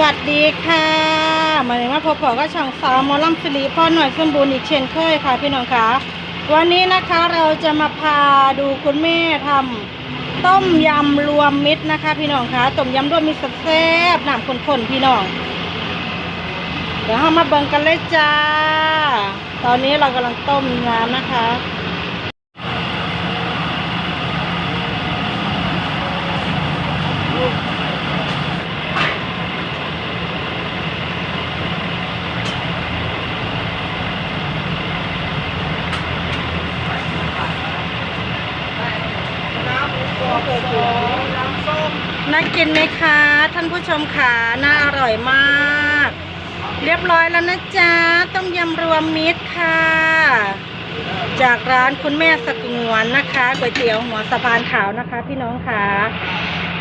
วัสดีค่ะมาเลยมาพบกับช่องสาวมอลำสิริพ่อหน่อยสมบูรณ์อีกเช่นเคยค่ะพี่น้องคะวันนี้นะคะเราจะมาพาดูคุณแม่ทำต้มยำรวมมิตรนะคะ พี่น้องคะต้มยำรวมมิตรแซ่บๆน้ำข้นๆพี่น้อง เดี๋ยวเรามาเบิ่งกันเลยจ้า ตอนนี้เรากำลังต้มน้ำนะคะ น่ากินไหมคะ ท่านผู้ชมขาน่าอร่อยมาก เรียบร้อยแล้วนะจ๊ะ ต้มยำรวมมิตรค่ะ จากร้านคุณแม่สกงวนนะคะก๋วยเตี๋ยวหัวสะพานขาวนะคะ พี่น้องค่ะ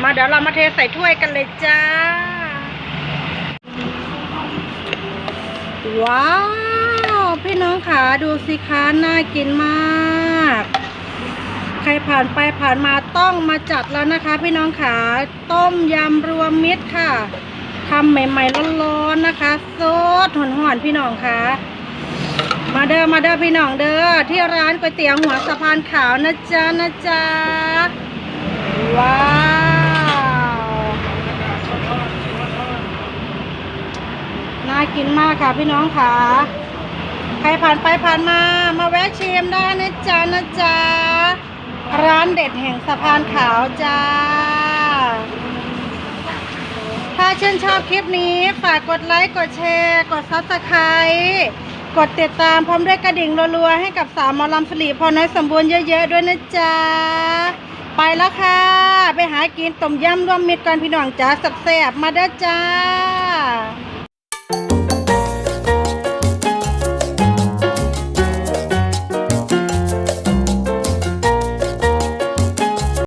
มาเดี๋ยวเรามาเทใส่ถ้วยกันเลยจ้า ว้าว พี่น้องขาดูสิคะน่ากินมาก ใครผ่านไปผ่านมาต้องมาจัดแล้วนะคะ พี่น้องขาต้มยำรวมมิตรค่ะทำใหม่ๆร้อนๆนะคะสดหอนๆพี่น้องคะมาเด้อมาเด้อพี่น้องเด้อที่ร้านก๋วยเตี๋ยวหัวสะพานขาวนะจ๊ะนะจ๊ะว้าวน่ากินมากค่ะพี่น้องค่ะใครผ่านไปผ่านมามาแวะชิมได้นะจ๊ะนะจ๊ะ ร้านเด็ดแห่งสะพานขาวจ้า ถ้าชื่นชอบคลิปนี้ ฝากกดไลค์ กดแชร์ กดซับสไครต์กดติดตามพร้อมด้วยกระดิ่งรัวๆ ให้กับสาวมอลำสลีพอน้อยสมบูรณ์เยอะๆ ด้วยนะจ๊ะ ไปแล้วค่ะ ไปหากินต้มยำรวมมิตรกันพี่น้องจ้าสับแสบมาเด้จ้า